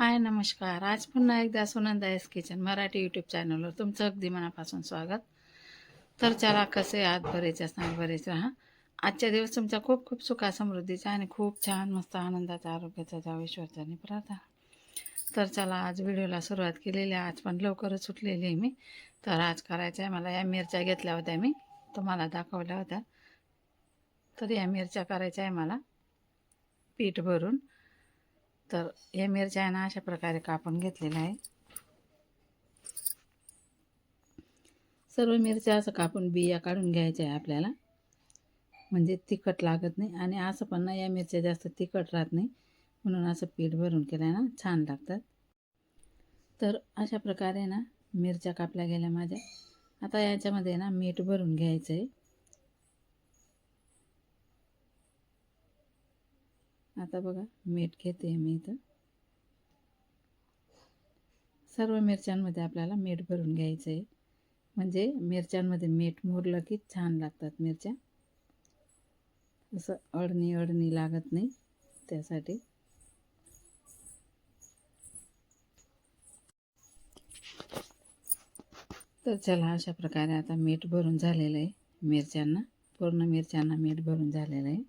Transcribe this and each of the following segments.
हाय नमस्कार. आज पुन्हा एकदा Sunanda S kitchen Marathi YouTube चॅनलवर तुमचं अगदी मनापासून स्वागत. तर चला कसे आत बरेच असणार बरेच राहा. आजच्या दिवस तुमचा खूप खूप सुखा समृद्धीचा आणि खूप छान मस्त आनंदाचा आरोग्याचा जाव ईश्वरचा प्रार्थना तर चला आज व्हिडिओला सुरुवात केलेली आहे. आज पण लवकरच सुटलेली आहे मी. तर आज करायचं आहे मला या मिरच्या घेतल्या होत्या मी. तुम्हाला दाखवल्या होत्या. तर या मिरच्या करायच्या आहे मला. पीठ भरून. तर हे मिरच्या आहे ना अशा प्रकारे कापून घेतलेल्या आहे. सर्व मिरच्या असं कापून बिया काढून घ्यायच्या आहे आपल्याला. म्हणजे तिखट लागत नाही आणि असं पण ना या मिरच्या जास्त तिखट राहत नाही. म्हणून असं पीठ भरून केलं ना छान लागतात. तर अशा प्रकारे ना मिरच्या कापल्या गेल्या माझ्या. आता याच्यामध्ये ना मीठ भरून घ्यायचं आहे आता बघा मीठ घेते मी इथं. सर्व मिरच्यांमध्ये आपल्याला मीठ भरून घ्यायचं आहे म्हणजे मिरच्यांमध्ये मीठ मुरलं की छान लागतात मिरच्या. असं अडणी अडणी लागत नाही त्यासाठी. तर चला अशा प्रकारे आता मीठ भरून झालेलं आहे मिरच्यांना. पूर्ण मिरच्यांना मीठ भरून झालेलं आहे.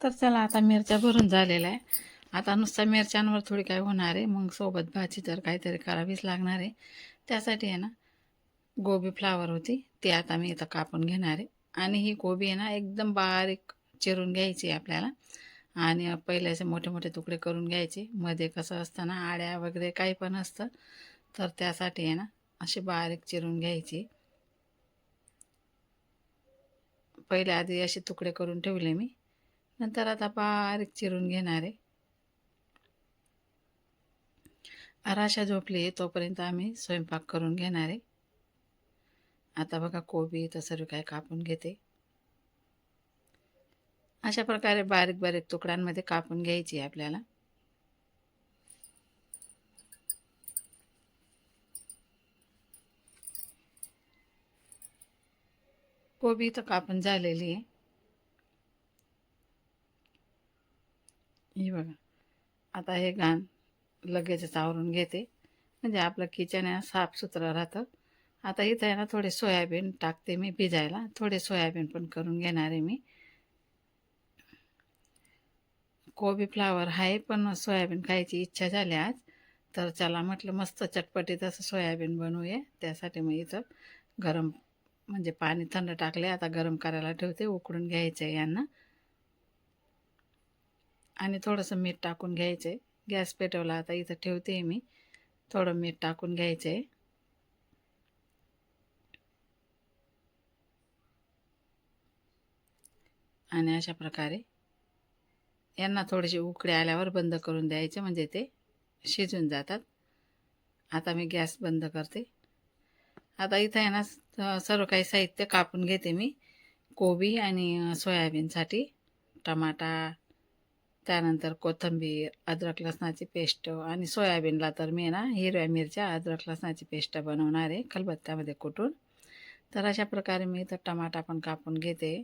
तर चला आता मिरच्या भरून झालेल्या आहे. आता नुसत्या मिरच्यांवर थोडी काय होणार आहे. मग सोबत भाजी तर काहीतरी करावीच लागणार आहे. त्यासाठी आहे ना गोबी फ्लावर होती. ती आता मी इथं कापून घेणार आहे. आणि ही गोबी आहे ना एकदम बारीक चिरून घ्यायची आहे आपल्याला. आणि पहिले असे मोठे मोठे तुकडे करून घ्यायचे. मध्ये कसं असतं ना आड्या वगैरे काही पण असतं. तर त्यासाठी आहे ना अशी बारीक चिरून घ्यायची. पहिले आधी असे तुकडे करून ठेवले मी. नंतर आता बारीक चिरून घेणार आहे. आराशा झोपली तोपर्यंत आम्ही स्वयंपाक करून घेणार आहे. आता बघा कोबी तर सर्व काय कापून घेते. अशा प्रकारे बारीक बारीक तुकड्यांमध्ये कापून घ्यायची आहे आपल्याला. कोबी तर कापून झालेली आहे. हे बघा. आता हे घाण लगेचच आवरून घेते. म्हणजे आपलं किचन आहे साफसुथरं राहतं. आता इथं आहे ना थोडे सोयाबीन टाकते मी भिजायला. थोडे सोयाबीन पण करून घेणार आहे मी. कोबी फ्लावर आहे पण सोयाबीन खायची इच्छा झाली आज. तर चला म्हटलं मस्त चटपटीत असं सोयाबीन बनवूया. त्यासाठी मी इथं गरम म्हणजे पाणी थंड टाकले आता गरम करायला ठेवते उकडून घ्यायचं आहे यांना. आणि थोडंसं मीठ टाकून घ्यायचं आहे गॅस पेटवला आता इथं ठेवते मी. थोडं मीठ टाकून घ्यायचं आहे आणि अशा प्रकारे यांना थोडेसे उकडे आल्यावर बंद करून द्यायचे म्हणजे ते शिजून जातात. आता मी गॅस बंद करते. आता इथं आहे ना सर्व काही साहित्य कापून घेते मी. कोबी आणि सोयाबीनसाठी टमाटा त्यानंतर कोथिंबीर अद्रक लसणाची पेस्ट आणि सोयाबीनला तर मी ना हिरव्या मिरच्या अद्रक लसणाची पेस्ट बनवणार आहे खलबत्त्यामध्ये कुटून तर अशा प्रकारे मी इथं टमाटा पण कापून घेते.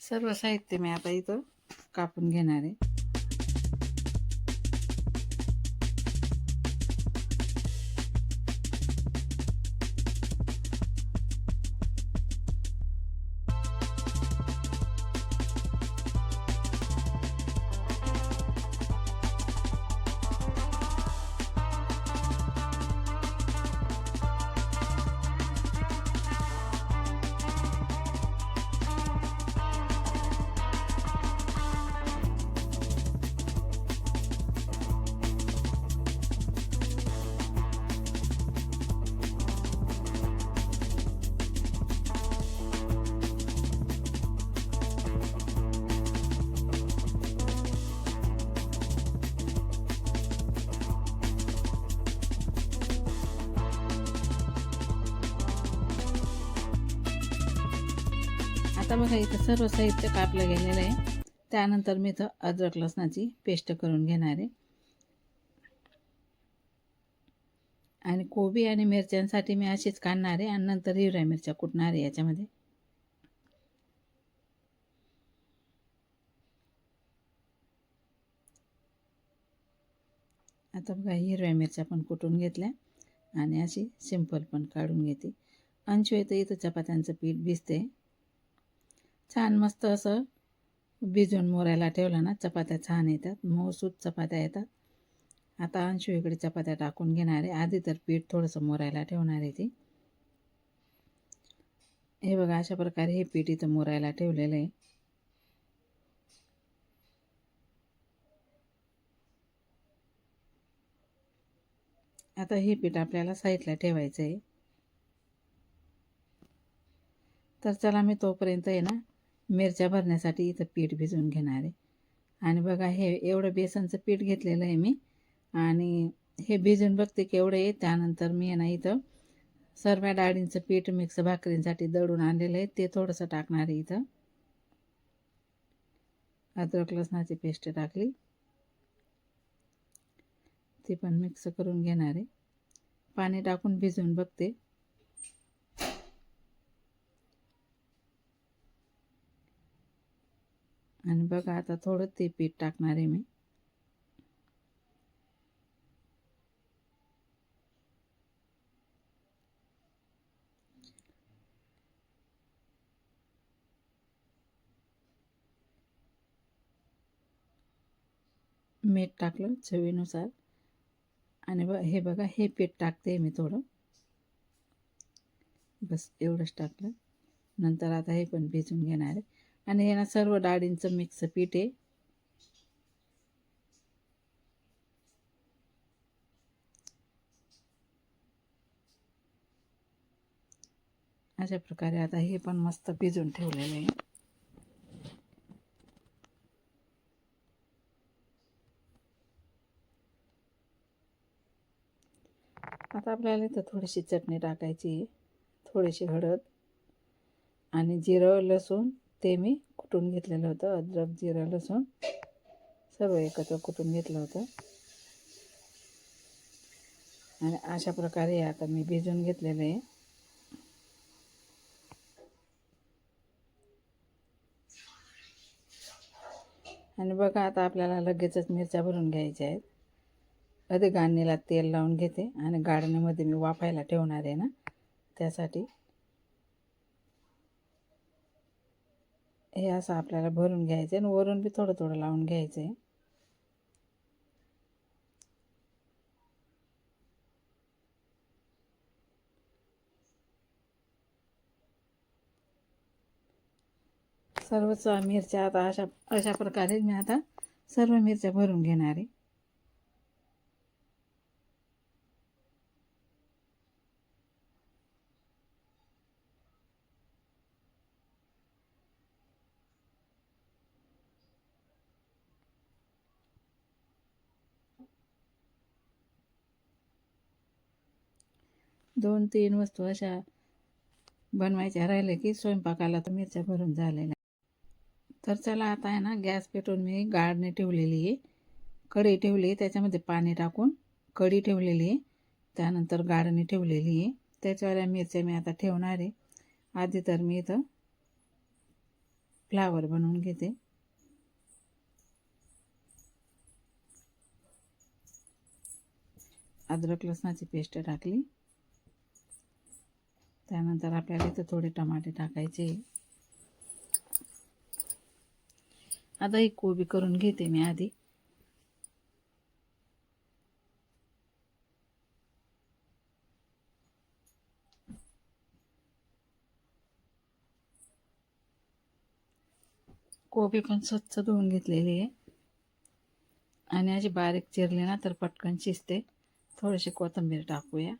सर्व साहित्य मी आता इथं कापून घेणार आहे. आता बघा इथं सर्व साहित्य कापलं गेलेलं आहे. त्यानंतर मी इथं अद्रक लसणाची पेस्ट करून घेणार आहे. आणि कोबी आणि मिरच्यांसाठी मी अशीच काढणार आहे आणि नंतर हिरव्या मिरच्या कुटणार आहे याच्यामध्ये. आता बघा हिरव्या मिरच्या पण कुटून घेतल्या आणि अशी सिंपल पण काढून घेते. अंशू येतं इथं चपात्यांचं पीठ भिजते. छान मस्त असं भिजून मोरायला ठेवलं ना चपात्या छान येतात मऊसूत चपात्या येतात. आता अंशू इकडे चपात्या टाकून घेणार आहे. आधी तर पीठ थोडंसं मोरायला ठेवणार आहे ती. हे बघा अशा प्रकारे हे पीठ इथं मोरायला ठेवलेलं आहे. आता हे पीठ आपल्याला साईडला ठेवायचं आहे तर चला मी तोपर्यंत आहे ना मिरच्या भरण्यासाठी इथं पीठ भिजवून घेणार आहे. आणि बघा हे एवढं बेसनचं पीठ घेतलेलं आहे मी. आणि हे भिजून बघते केवढं आहे. त्यानंतर मी आहे ना इथं सर्व डाळींचं पीठ मिक्स भाकरींसाठी दळून आणलेलं आहे. ते थोडंसं टाकणार आहे इथं. अद्रक लसणाची पेस्ट टाकली. ती पण मिक्स करून घेणार आहे. पाणी टाकून भिजवून बघते. आणि बघा आता थोडं ते पीठ टाकणार आहे मी. मीठ टाकलं चवीनुसार. आणि ब हे बघा हे पीठ टाकते मी थोडं. बस एवढंच टाकलं. नंतर आता हे पण भिजून घेणार आहे. आणि हे ना सर्व डाळींचं मिक्स पीठ आहे. अशा प्रकारे आता हे पण मस्त भिजून ठेवलेलं आहे. आता आपल्याला इथं थोडीशी चटणी टाकायची थोडीशी हळद आणि जिरं लसूण ते मी कुटून घेतलेलं होतं अद्रक जिरा लसूण सर्व एकत्र कुटून घेतलं होतं. आणि अशा प्रकारे आता मी भिजून घेतलेलं आहे. आणि बघा आता आपल्याला लगेचच मिरच्या भरून घ्यायच्या आहेत. आधी गाळणीला तेल लावून घेते आणि गाळणीमध्ये मी वाफायला ठेवणार आहे ना त्यासाठी. हे असं आपल्याला भरून घ्यायचं आहे आणि वरून बी थोडं थोडं लावून घ्यायचं आहे सर्वच मिरच्या आता अशा अशा प्रकारे मी आता सर्व मिरच्या भरून घेणार. आहे दोन तीन वस्तू अशा बनवायच्या राहिल्या की स्वयंपाकाला तर मिरच्या भरून झालेल्या तर चला आता आहे ना गॅस पेटवून मी गाळणी ठेवलेली आहे. कढी ठेवली आहे त्याच्यामध्ये पाणी टाकून कढी ठेवलेली आहे. त्यानंतर गाळणी ठेवलेली आहे. त्याच्यावर मिरच्या मी आता ठेवणार आहे. आधी तर मी इथं फ्लावर बनवून घेते. अद्रक लसणाची पेस्ट टाकली. त्यानंतर आपल्याला इथं थोडे टमाटे टाकायचे. आता ही कोबी करून घेते मी आधी. कोबी पण स्वच्छ धुवून घेतलेली आहे. आणि अशी बारीक चिरली ना तर पटकन शिजते. थोडीशी कोथिंबीर टाकूया.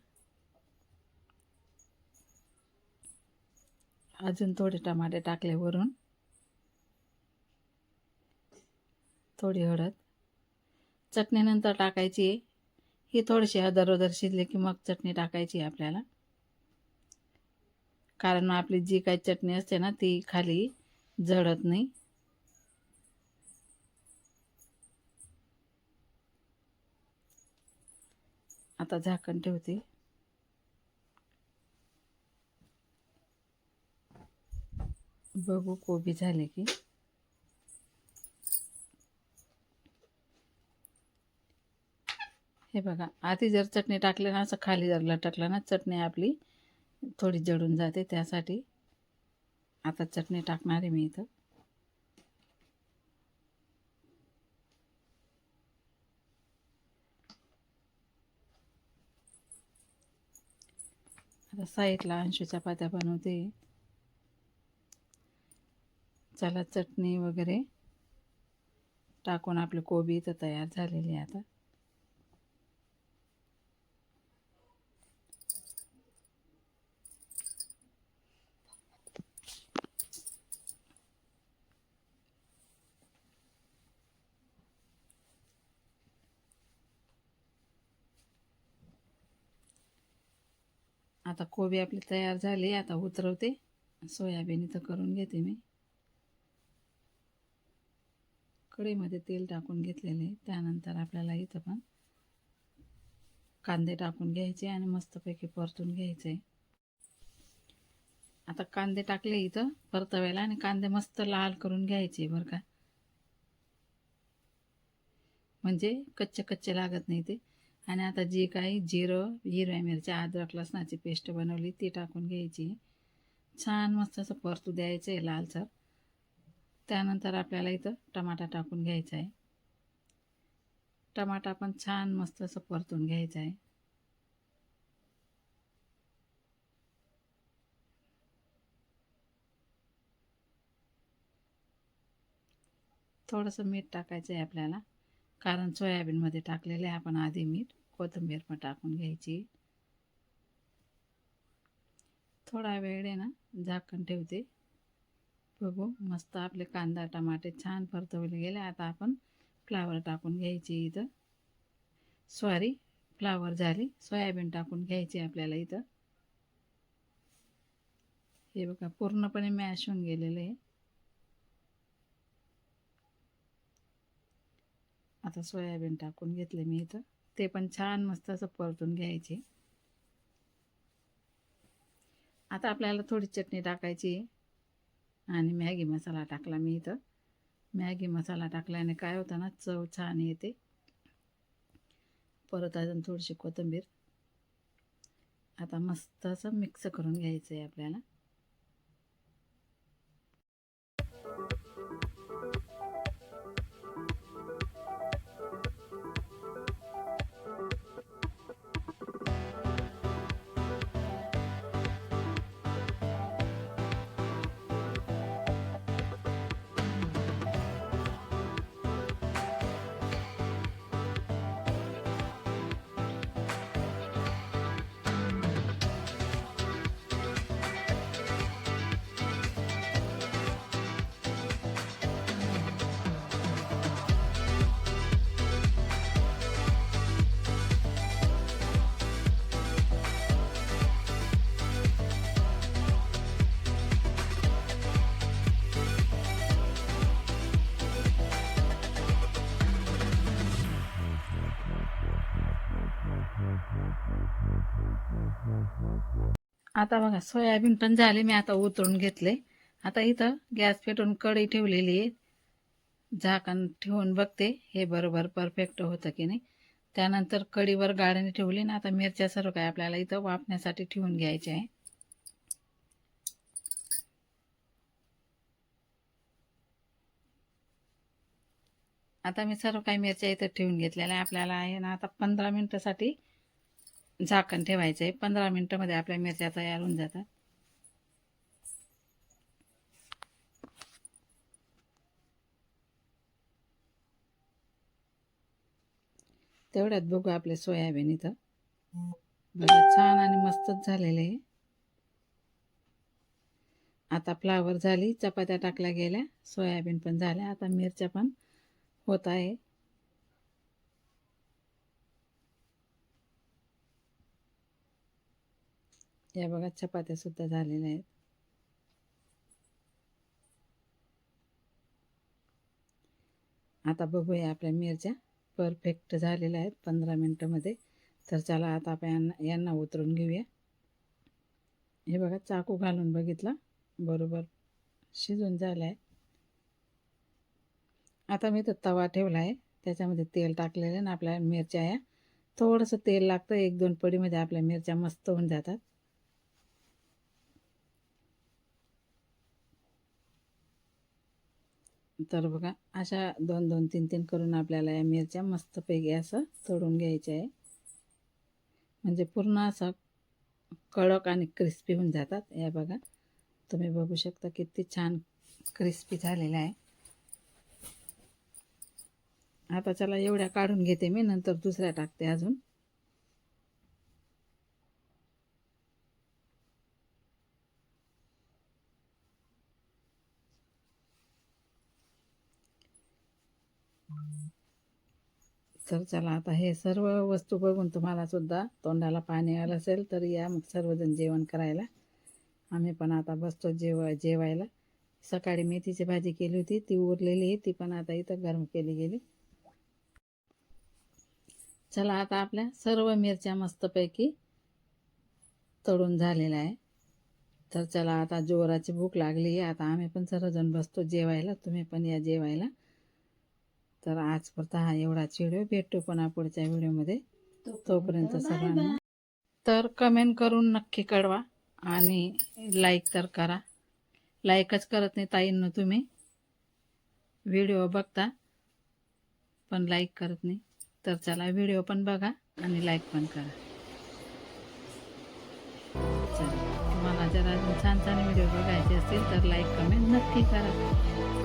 अजून थोडे टमाटे टाकले वरून. थोडी हळद. चटणीनंतर टाकायची ही थोडीशी हदर वदर शिजली की मग चटणी टाकायची आपल्याला. कारण आपली जी काही चटणी असते ना ती खाली जळत नाही. आता झाकण ठेवते. बघू कोबी झाले की. हे बघा आधी जर चटणी टाकली ना असं खाली जर लटकलं ना चटणी आपली थोडी जळून जाते त्यासाठी आता चटणी टाकणार आहे मी इथं. आता साईडला अंशू चपात्या बनवते. चला चटणी वगैरे टाकून आपली कोबी इथं तयार झालेली आहे आता. आता कोबी आपली तयार झाली आता उतरवते. सोयाबीन इथं करून घेते मी. कढईमध्ये तेल टाकून घेतलेले. त्यानंतर आपल्याला इथं पण कांदे टाकून घ्यायचे आणि मस्तपैकी परतून घ्यायचे. आता कांदे टाकले इथं परतवायला आणि कांदे मस्त लाल करून घ्यायचे बरं का. म्हणजे कच्चे कच्चे लागत नाही ते. आणि आता जी काही जिरं हिरव्या मिरच्या अद्रक लसणाची पेस्ट बनवली ती टाकून घ्यायची. छान मस्त असं परतू द्यायचं आहे लालसर. त्यानंतर आपल्याला इथं टमाटा टाकून घ्यायचा आहे. टमाटा पण छान मस्त असं परतून घ्यायचा आहे. थोडंसं मीठ टाकायचं आहे आपल्याला. कारण सोयाबीनमध्ये टाकलेलं आहे आपण आधी मीठ. कोथिंबीर पण टाकून घ्यायची. थोडा वेळ आहे ना झाकण ठेवते. बघू. मस्त आपले कांदा टमाटे छान परतवले गेले. आता आपण फ्लावर टाकून घ्यायची इथं. सॉरी फ्लावर झाली. सोयाबीन टाकून घ्यायची आपल्याला इथं. हे बघा पूर्णपणे मॅश होऊन गेलेलं आहे. आता सोयाबीन टाकून घेतले मी इथं. ते पण छान मस्त असं परतून घ्यायचे. आता आपल्याला थोडी चटणी टाकायची आणि मॅगी मसाला टाकला मी इथं. मॅगी मसाला टाकल्याने काय होतं ना चव छान येते. परत अजून थोडीशी कोथिंबीर. आता मस्त असं मिक्स करून घ्यायचं आहे आपल्याला. आता बघा सोयाबीन पण झाले मी आता उतरून घेतले. आता इथं गॅस पेटून कढई ठेवलेली आहे. झाकण ठेवून बघते हे बरोबर परफेक्ट होतं की नाही. त्यानंतर कढीवर गाळणी ठेवली ना आता मिरच्या सर्व काय आपल्याला इथं वापण्यासाठी ठेवून घ्यायचे आहे. आता मी सर्व काही मिरच्या इथं ठेवून घेतलेल्या आहे. आपल्याला आहे ना आता पंधरा मिनटासाठी झाकण ठेवायचं आहे पंधरा मिनटामध्ये आपल्या मिरच्या तयार होऊन जातात. तेवढ्यात बघू आपले सोयाबीन इथं. बघा छान आणि मस्तच झालेले आहे. आता फ्लावर झाली चपात्या टाकल्या गेल्या सोयाबीन पण झाल्या आता मिरच्या पण होत आहे. या बघा चपात्या सुद्धा झालेल्या आहेत. आता बघूया आपल्या मिरच्या परफेक्ट झालेल्या आहेत पंधरा मिनटामध्ये. तर चला आता आपण यांना यांना उतरून घेऊया. हे बघा चाकू घालून बघितला. बरोबर शिजून झालं आहे आता मी तर तवा ठेवला आहे त्याच्यामध्ये तेल टाकलेलं आहे ना आपल्या मिरच्या या थोडंसं तेल लागतं एक दोन पडीमध्ये आपल्या मिरच्या मस्त होऊन जातात. तर बघा अशा दोन दोन तीन तीन करून आपल्याला या मिरच्या मस्तपैकी असं चढून घ्यायच्या आहे. म्हणजे पूर्ण असं कडक आणि क्रिस्पी होऊन जातात. या बघा तुम्ही बघू शकता किती छान क्रिस्पी झालेला आहे. आता चला एवढ्या काढून घेते मी नंतर दुसऱ्या टाकते अजून. तर चला आता हे सर्व वस्तू बघून तुम्हाला सुद्धा तोंडाला पाणी आलं असेल तर या मग सर्वजण जेवण करायला. आम्ही पण आता बसतो जेव जेवायला. सकाळी मेथीची भाजी केली होती ती उरलेली आहे ती पण आता इथं गरम केली गेली. चला आता आपल्या सर्व मिरच्या मस्तपैकी तळून झालेल्या आहे. तर चला आता जोराची भूक लागली आहे. आता आम्ही पण सर्वजण बसतो जेवायला तुम्ही पण या जेवायला. तर आज पुरता हा एवढाच व्हिडिओ. भेटतो पुन्हा पुढच्या व्हिडिओमध्ये. तोपर्यंत सर्वांना तर कमेंट करून नक्की कळवा आणि लाईक तर करा. लाईकच करत नाही ताईंनो तुम्ही. व्हिडिओ बघता पण लाईक करत नाही. तर चला व्हिडिओ पण बघा आणि लाईक पण करा. चला तुम्हाला जर अजून छान छान व्हिडिओ बघायचे असतील तर लाईक कमेंट नक्की करा.